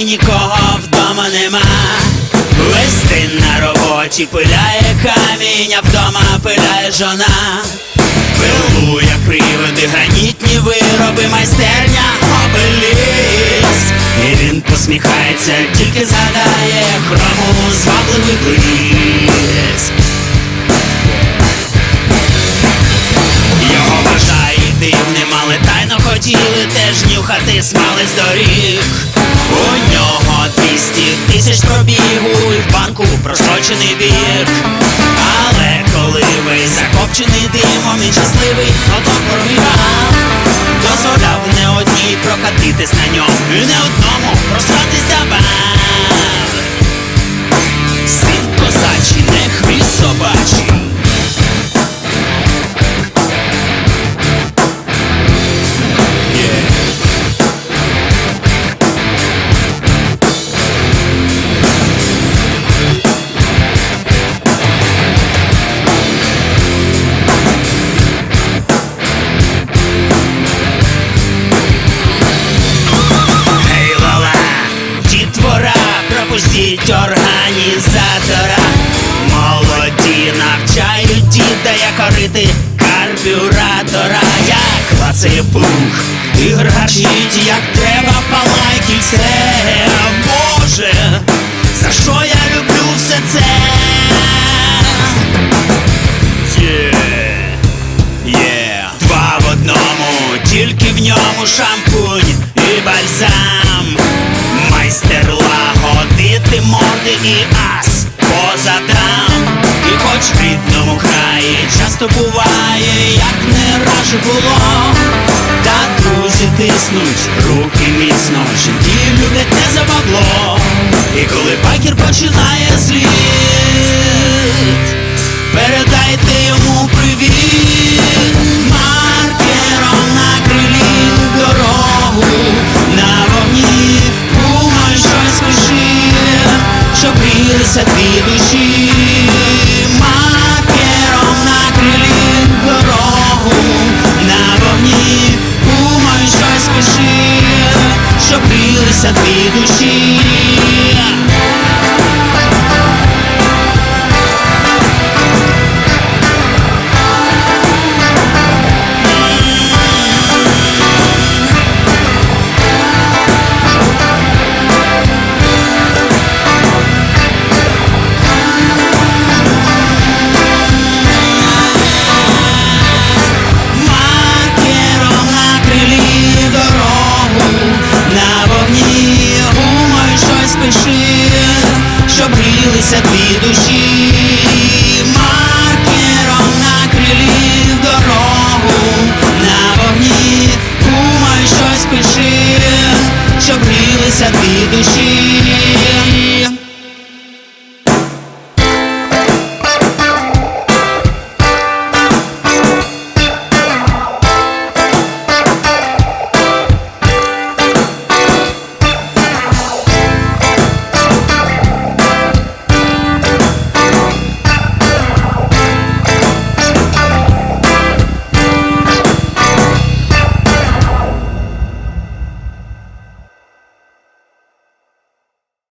і нікого вдома нема. День на роботі пиляє камінь, а вдома пиляє жона. Пилу, як приводи, гранітні вироби, майстерня обеліс. І він посміхається, тільки згадає хрому звабливий блиск. Його вважають дивним, але тайно хотіли теж нюхати смали з доріг. У нього 200 тисяч пробігу в банку просрочений вір. Але коли ви закопчений димом і щасливий, ото програв, дозволяв не одній прокатитись на ньому, і не одному просратися забав. Пропустіть організатора. Молоді навчають діда, як корити карбюратора, як клацає пух, ігор гарчить, як треба палай кільце. Боже, за що я люблю все це? Є, є, два в одному, тільки в ньому шампунь лагодити і ас позадам. І хоч в рідному краї часто буває, як не раже було. Та друзі тиснуть руки міцно, жінки люблять не за бабло. І коли пакір починає грілися дві душі, макером на крилі дорогу на вогні, думай щось спіши, щоб крилися дві душі. essência aqui do X.